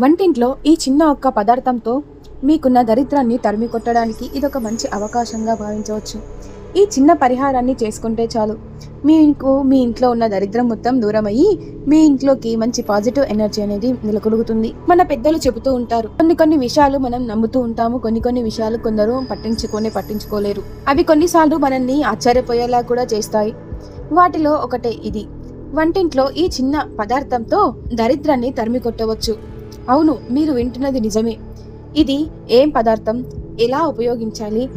వంటింట్లో ఈ చిన్న ఒక్క పదార్థంతో మీకున్న దరిద్రాన్ని తరిమి కొట్టడానికి ఇదొక మంచి అవకాశంగా భావించవచ్చు. ఈ చిన్న పరిహారాన్ని చేసుకుంటే చాలు. మీకు మీ ఇంట్లో ఉన్న దరిద్రం మొత్తం దూరమయ్యి మీ ఇంట్లోకి మంచి పాజిటివ్ ఎనర్జీ అనేది నెలకొలుగుతుంది. మన పెద్దలు చెబుతూ ఉంటారు. కొన్ని కొన్ని విషయాలు మనం నమ్ముతూ ఉంటాము. కొన్ని కొన్ని విషయాలు కొందరు పట్టించుకొని పట్టించుకోలేరు. అవి కొన్నిసార్లు మనల్ని ఆశ్చర్యపోయేలా కూడా చేస్తాయి. వాటిలో ఒకటే ఇది. వంటింట్లో ఈ చిన్న పదార్థంతో దరిద్రాన్ని తరిమి కొట్టవచ్చు అవును మీరు వింటున్నది నిజమే. ఇది ఏం పదార్థం? ఎలా ఉపయోగించాలి?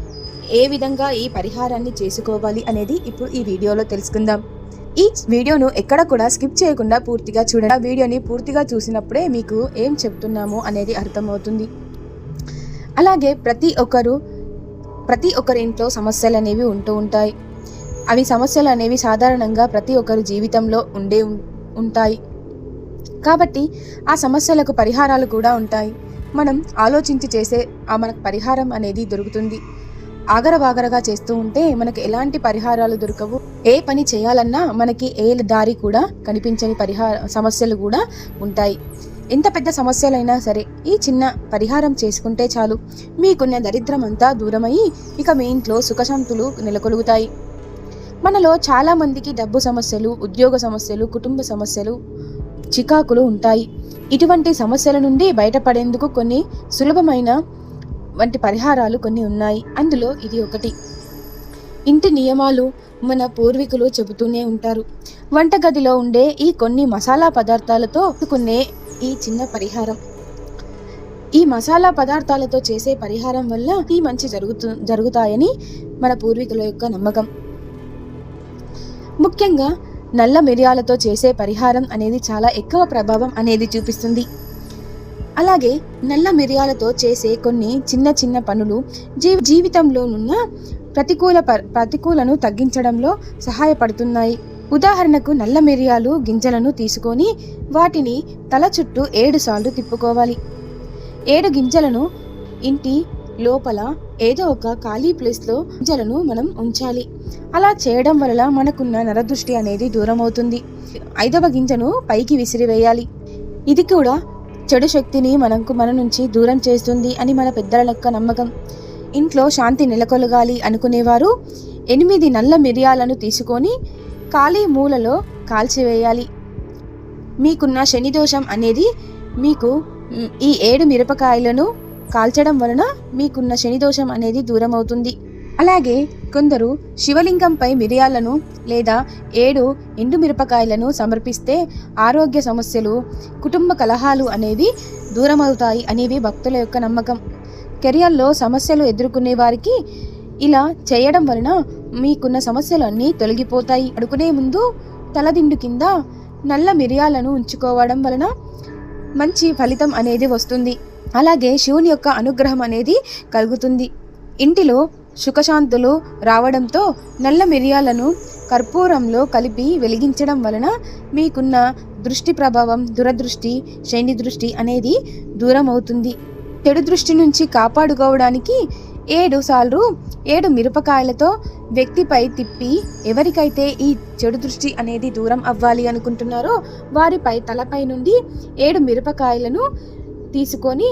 ఏ విధంగా ఈ పరిహారాన్ని చేసుకోవాలి అనేది ఇప్పుడు ఈ వీడియోలో తెలుసుకుందాం. ఈ వీడియోను ఎక్కడ కూడా స్కిప్ చేయకుండా పూర్తిగా చూడండి. ఆ వీడియోని పూర్తిగా చూసినప్పుడే మీకు ఏం చెప్తున్నాము అనేది అర్థమవుతుంది. అలాగే ప్రతి ఒక్కరు ప్రతి ఒక్కరి ఇంట్లో సమస్యలు అనేవి ఉంటూ ఉంటాయి. అవి సమస్యలు అనేవి సాధారణంగా ప్రతి ఒక్కరి జీవితంలో ఉండే ఉం- ఉంటాయి. కాబట్టి ఆ సమస్యలకు పరిహారాలు కూడా ఉంటాయి. మనం ఆలోచించి చేసే ఆ మనకు పరిహారం అనేది దొరుకుతుంది. ఆగరబాగరగా చేస్తూ ఉంటే మనకు ఎలాంటి పరిహారాలు దొరకవు. ఏ పని చేయాలన్నా మనకి ఏ దారి కూడా కనిపించని పరిహార సమస్యలు కూడా ఉంటాయి. ఎంత పెద్ద సమస్యలైనా సరే ఈ చిన్న పరిహారం చేసుకుంటే చాలు. మీకున్న దరిద్రం అంతా దూరమయ్యి ఇక మీ ఇంట్లో సుఖశాంతులు నెలకొలుగుతాయి. మనలో చాలామందికి డబ్బు సమస్యలు ఉద్యోగ సమస్యలు కుటుంబ సమస్యలు చికాకులు ఉంటాయి. ఇటువంటి సమస్యల నుండి బయటపడేందుకు కొన్ని సులభమైన వంటి పరిహారాలు కొన్ని ఉన్నాయి. అందులో ఇది ఒకటి. ఇంటి నియమాలు మన పూర్వీకులు చెబుతూనే ఉంటారు. వంటగదిలో ఉండే ఈ కొన్ని మసాలా పదార్థాలతో కొన్నే ఈ చిన్న పరిహారం. ఈ మసాలా పదార్థాలతో చేసే పరిహారం వల్ల ఈ మంచి జరుగుతు జరుగుతాయని మన పూర్వీకుల యొక్క నమ్మకం. ముఖ్యంగా నల్ల మిరియాలతో చేసే పరిహారం అనేది చాలా ఎక్కువ ప్రభావం అనేది చూపిస్తుంది. అలాగే నల్ల మిరియాలతో చేసే కొన్ని చిన్న చిన్న పనులు జీ జీవితంలోనున్న ప్రతికూల ప- ప్రతికూలను తగ్గించడంలో సహాయపడుతున్నాయి. ఉదాహరణకు నల్ల మిరియాలు గింజలను తీసుకొని వాటిని తల చుట్టూ ఏడు సార్లు తిప్పుకోవాలి. ఏడు గింజలను ఇంటి లోపల ఏదో ఒక ఖాళీ ప్లేస్లో గింజలను మనం ఉంచాలి. అలా చేయడం వల్ల మనకున్న నరదృష్టి అనేది దూరం అవుతుంది ఐదవ గింజను పైకి విసిరివేయాలి. ఇది కూడా చెడు శక్తిని మనకు మన నుంచి దూరం చేస్తుంది అని మన పెద్దల లెక్క నమ్మకం. ఇంట్లో శాంతి నెలకొలగాలి అనుకునేవారు ఎనిమిది నల్ల మిరియాలను తీసుకొని ఖాళీ మూలలో కాల్చివేయాలి. మీకున్న శని దోషం అనేది మీకు ఈ ఏడు మిరపకాయలను కాల్చడం వలన మీకున్న శని దోషం అనేది దూరం అవుతుంది అలాగే కొందరు శివలింగంపై మిరియాలను లేదా ఏడు ఎండు మిరపకాయలను సమర్పిస్తే ఆరోగ్య సమస్యలు కుటుంబ కలహాలు అనేవి దూరమవుతాయి అనేవి భక్తుల యొక్క నమ్మకం. కెరియర్లో సమస్యలు ఎదుర్కొనే వారికి ఇలా చేయడం వలన మీకున్న సమస్యలు అన్నీ తొలగిపోతాయి అడుకునే ముందు తలదిండు కింద నల్ల మిరియాలను ఉంచుకోవడం వలన మంచి ఫలితం అనేది వస్తుంది. అలాగే శివుని యొక్క అనుగ్రహం అనేది కలుగుతుంది. ఇంటిలో సుఖశాంతులు రావడంతో నల్ల మిరియాలను కర్పూరంలో కలిపి వెలిగించడం వలన మీకున్న దృష్టి ప్రభావం దురదృష్టి శని దృష్టి అనేది దూరం అవుతుంది చెడు దృష్టి నుంచి కాపాడుకోవడానికి ఏడు సార్లు ఏడు మిరపకాయలతో వ్యక్తిపై తిప్పి ఎవరికైతే ఈ చెడు దృష్టి అనేది దూరం అవ్వాలి అనుకుంటున్నారో వారిపై తలపై నుండి ఏడు మిరపకాయలను తీసుకొని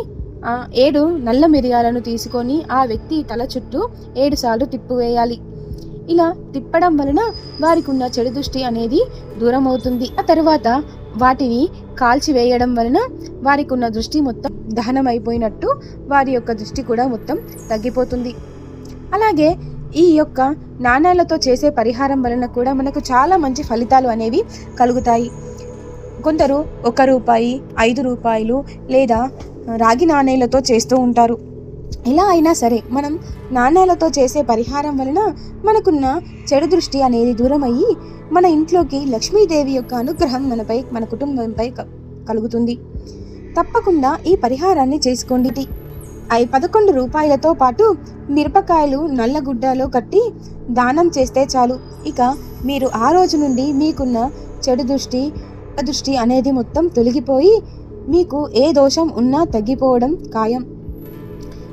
ఏడు నల్ల మిరియాలను తీసుకొని ఆ వ్యక్తి తల చుట్టూ ఏడు సార్లు తిప్పివేయాలి ఇలా తిప్పడం వలన వారికి ఉన్న చెడు దృష్టి అనేది దూరం అవుతుంది ఆ తర్వాత వాటిని కాల్చివేయడం వలన వారికి ఉన్న దృష్టి మొత్తం దహనం అయిపోయినట్టు వారి యొక్క దృష్టి కూడా మొత్తం తగ్గిపోతుంది. అలాగే ఈ యొక్క నాణాలతో చేసే పరిహారం వలన కూడా మనకు చాలా మంచి ఫలితాలు అనేవి కలుగుతాయి. కొందరు ఒక రూపాయి ఐదు రూపాయలు లేదా రాగి నాణేలతో చేస్తూ ఉంటారు. ఎలా అయినా సరే మనం నాణేలతో చేసే పరిహారం వలన మనకున్న చెడు దృష్టి అనేది దూరం అయ్యి మన ఇంట్లోకి లక్ష్మీదేవి యొక్క అనుగ్రహం మనపై మన కుటుంబంపై క- కలుగుతుంది. తప్పకుండా ఈ పరిహారాన్ని చేసుకోండి. అవి పదకొండు రూపాయలతో పాటు మిరపకాయలు నల్లగుడ్డలో కట్టి దానం చేస్తే చాలు. ఇక మీరు ఆ రోజు నుండి మీకున్న చెడు దృష్టి దృష్టి అనేది మొత్తం తొలగిపోయి మీకు ఏ దోషం ఉన్నా తగ్గిపోవడం ఖాయం.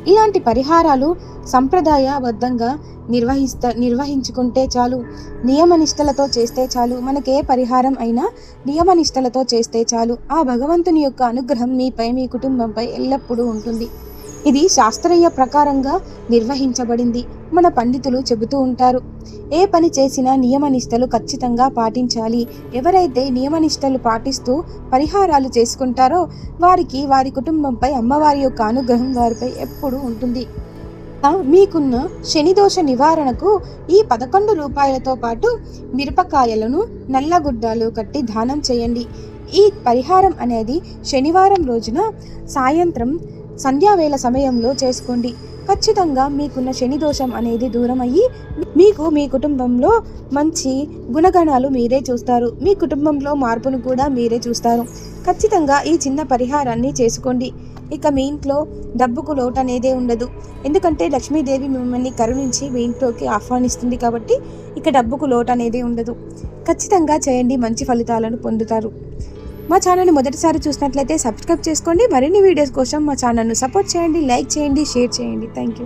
ఇలాంటి పరిహారాలు సంప్రదాయబద్ధంగా నిర్వహిస్త నిర్వహించుకుంటే చాలు. నియమనిష్టలతో చేస్తే చాలు. మనకే పరిహారం అయినా నియమనిష్టలతో చేస్తే చాలు. ఆ భగవంతుని యొక్క అనుగ్రహం మీపై మీ కుటుంబంపై ఎల్లప్పుడూ ఉంటుంది. ఇది శాస్త్రీయ ప్రకారంగా నిర్వహించబడింది మన పండితులు చెబుతూ ఉంటారు. ఏ పని చేసినా నియమనిష్టలు ఖచ్చితంగా పాటించాలి. ఎవరైతే నియమనిష్టలు పాటిస్తూ పరిహారాలు చేసుకుంటారో వారికి వారి కుటుంబంపై అమ్మవారి యొక్క అనుగ్రహం వారిపై ఎప్పుడూ ఉంటుంది. మీకున్న శనిదోష నివారణకు ఈ పదకొండు రూపాయలతో పాటు మిరపకాయలను నల్లగుడ్డలు కట్టి దానం చేయండి. ఈ పరిహారం అనేది శనివారం రోజున సాయంత్రం సంధ్యావేళ సమయంలో చేసుకోండి. ఖచ్చితంగా మీకున్న శని దోషం అనేది దూరం అయ్యి మీకు మీ కుటుంబంలో మంచి గుణగణాలు మీరే చూస్తారు. మీ కుటుంబంలో మార్పును కూడా మీరే చూస్తారు. ఖచ్చితంగా ఈ చిన్న పరిహారాన్ని చేసుకోండి. ఇక మీ ఇంట్లో డబ్బుకు లోటు అనేదే ఉండదు. ఎందుకంటే లక్ష్మీదేవి మిమ్మల్ని కరుణించి మీ ఇంట్లోకి ఆహ్వానిస్తుంది కాబట్టి ఇక డబ్బుకు లోటు అనేది ఉండదు. ఖచ్చితంగా చేయండి మంచి ఫలితాలను పొందుతారు. మా ఛానల్ని మొదటిసారి చూసినట్లయితే సబ్స్క్రైబ్ చేసుకోండి. మరిన్ని వీడియోస్ కోసం మా ఛానల్ను సపోర్ట్ చేయండి లైక్ చేయండి షేర్ చేయండి. Thank you